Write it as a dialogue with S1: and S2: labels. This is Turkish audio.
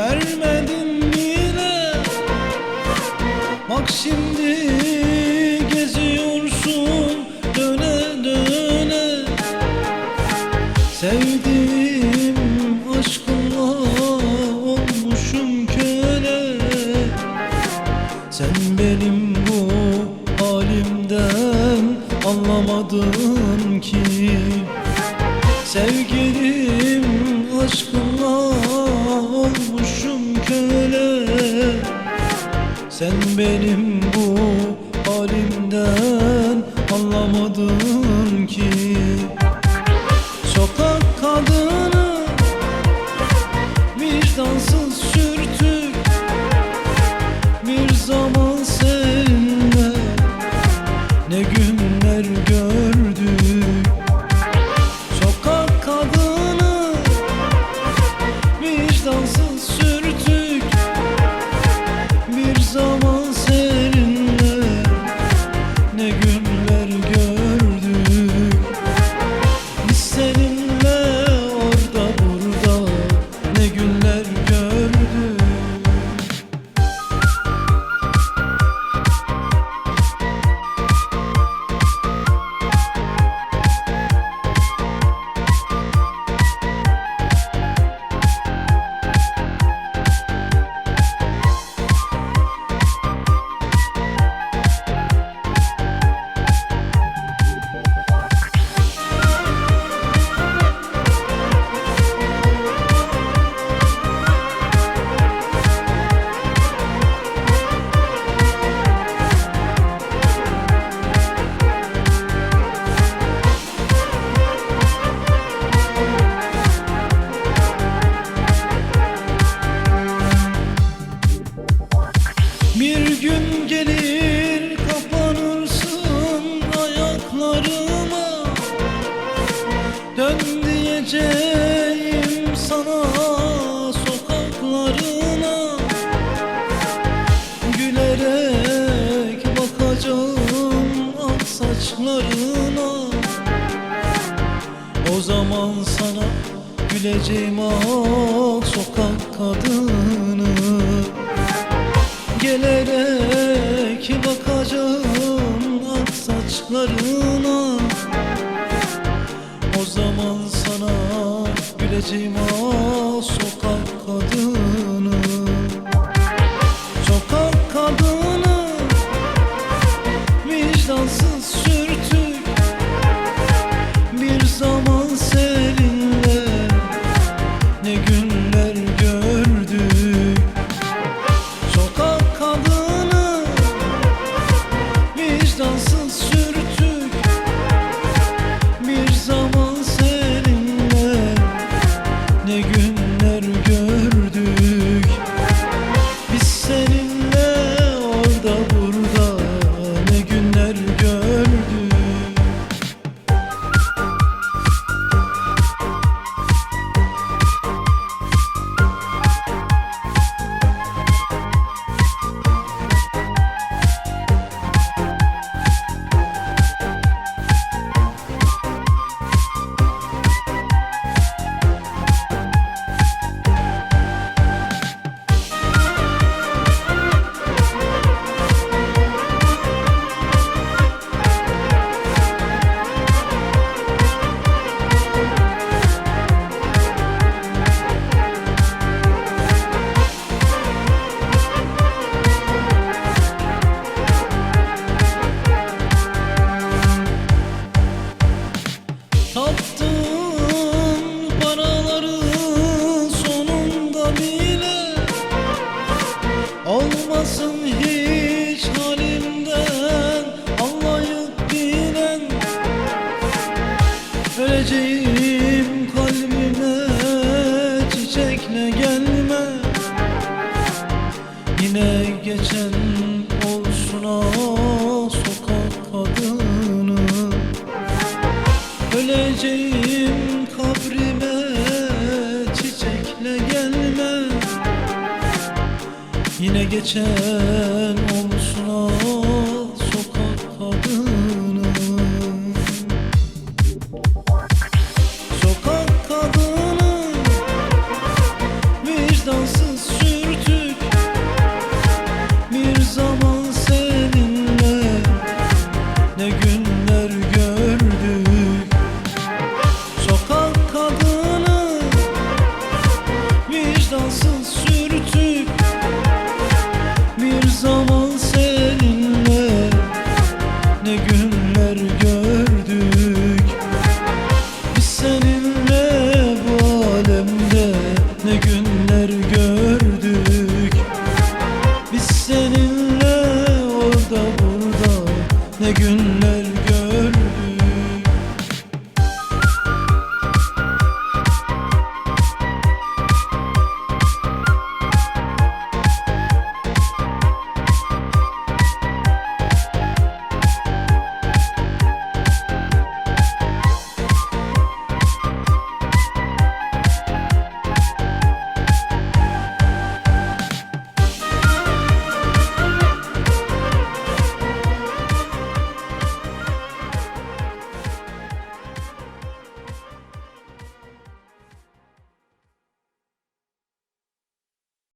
S1: vermedin yine. Bak şimdi geziyorsun döne döne. Sevdiğim aşkınla olmuşum köle. Sen benim bu halimden anlamadın ki. Sevgilim Sen benim bu halimden anlamadın ki Dön diyeceğim sana sokaklarına Gülerek bakacağım ak saçlarına. O zaman sana güleceğim ah sokak kadını. Gelerek bakacağım ak saçlarına zaman sana güleceğim ah sokak kadını. Sokak kadını vicdansız sürtük orada geçen günler gördük. Biz seninle bu alemde ne günler gördük. Biz seninle orada burada ne günler